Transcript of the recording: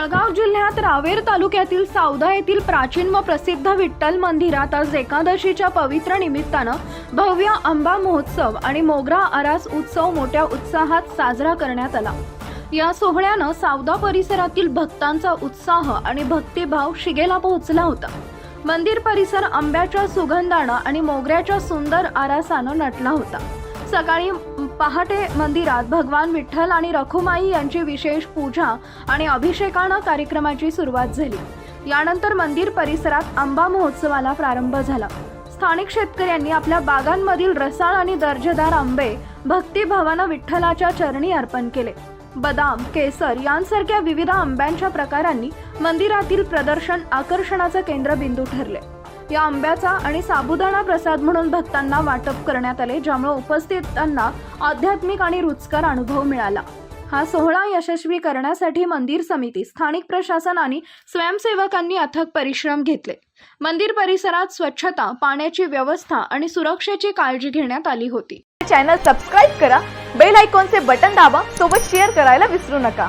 जळगाव जिल्ह्यात रावेर तालुक्यातील सावदा येथील प्राचीन व प्रसिद्ध विठ्ठल मंदिरात आज एकादशीच्या पवित्र निमित्तानं भव्य आंबा महोत्सव आणि मोगरा आरास उत्सव मोठ्या उत्साहात साजरा करण्यात आला. या सोहळ्यानं सावदा परिसरातील भक्तांचा उत्साह आणि भक्तिभाव शिगेला पोहोचला होता. मंदिर परिसर आंब्याच्या सुगंधानं आणि मोगऱ्याच्या सुंदर आरासानं नटला होता. सकाळी पहाटे मंदिरात भगवान विठ्ठल आणि रखुमाई यांची विशेष पूजा आणि अभिषेकानं कार्यक्रमाची सुरुवात झाली. यानंतर मंदिर परिसरात आंबा महोत्सवाला प्रारंभ झाला. स्थानिक शेतकऱ्यांनी आपल्या बागांमधील रसाळ आणि दर्जेदार आंबे भक्तिभावानं विठ्ठलाच्या चरणी अर्पण केले. बदाम केसर यांसारख्या विविध आंब्यांच्या प्रकारांनी मंदिरातील प्रदर्शन आकर्षणाचं केंद्रबिंदू ठरले. या आंब्याचा आणि साबुदाणा प्रसाद म्हणून भक्तांना वाटप करण्यात आले ज्यामुळे उपस्थितांना आध्यात्मिक आणि रुचकर अनुभव मिळाला. हा सोहळा यशस्वी करण्यासाठी मंदिर समिती स्थानिक प्रशासन आणि स्वयंसेवकांनी अथक परिश्रम घेतले. मंदिर परिसरात स्वच्छता पाण्याची व्यवस्था आणि सुरक्षेची काळजी घेण्यात आली होती. चॅनल सबस्क्राईब करा बेल आयकॉनचे बटन दाबा सोबत शेअर करायला विसरू नका.